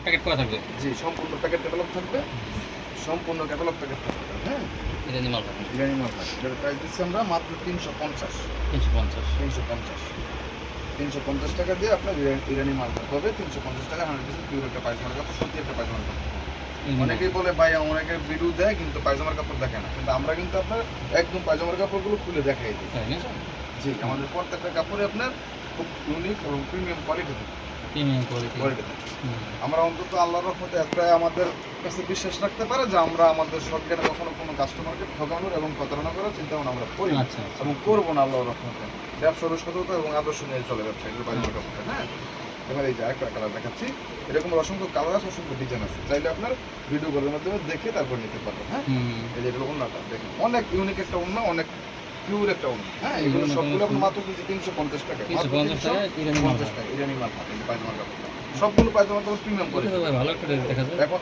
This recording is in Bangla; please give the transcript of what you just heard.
প্যাকেট করা থাকবে? জি সম্পূর্ণ প্যাকেট ক্যাটালগ থাকবে। সম্পূর্ণ ক্যাটালগ প্যাকেট থাকবে হ্যাঁ? এটা নিয়ে মাল থাকবে ইরানি মাল থাকবে এটার প্রাইস দিচ্ছি আমরা মাত্র তিনশো পঞ্চাশ। তিনশো পঞ্চাশ। তিনশো পঞ্চাশ। তিনশো পঞ্চাশ টাকা দিয়ে আপনার ইরানি- ইরানি মাল হবে। তিনশো পঞ্চাশ টাকা হান্ড্রেড পার্সেন্ট পিওর একটা পায়জামার কাপড় সত্যি একটা পায়জামার কাপড়। অনেকেই বলে ভাই অনেকে ভিডিও দেয় কিন্তু পায়জামার কাপড় দেখে না। কিন্তু আমরা কিন্তু আপনার একদম পায়জামার কাপড়গুলো খুলে দেখাই দিই। তাই না জি আমাদের প্রত্যেকটা কাপড়ে আপনার খুব ইউনিক এবং প্রিমিয়াম কোয়ালিটি থাকে আমরা অন্তত আল্লাহর রহমতে একটা আমাদের কাছে বিশ্বাস রাখতে পারে যে আমরা আমাদের সরকারে কখনো কোনো কাস্টমারকে ঠকানোর এবং প্রতারণা করার চিন্তা ভাবনা আমরা করি। আচ্ছা আচ্ছা। এবং করব না আল্লাহর রহমতে। ব্যবসার সততা এবং আদর্শ নিয়ে চলে ব্যবসা এগুলো বাইরে কাপড়টা হ্যাঁ? এবার এই যে একটা কালার দেখাচ্ছি। এরকম অসংখ্য কালার আছে অসংখ্য ডিজাইন আছে। চাইলে আপনার ভিডিও কলের মাধ্যমে দেখে তারপর নিতে পারবেন হ্যাঁ? এই যে এগুলো অন্যটা দেখেন। অনেক ইউনিক একটা অন্য অনেক পিওর একটা অন্য হ্যাঁ এগুলো এগুলো সবগুলো এখন মাত্র দিচ্ছি তিনশো পঞ্চাশ টাকা? তিনশো পঞ্চাশ টাকা ইরানি মাল। টাকা ইরানি মাল কাপড়টা সবগুলো পায়জামার তখন প্রিমিয়াম করে ভালো একটা দেখা যায়। এখন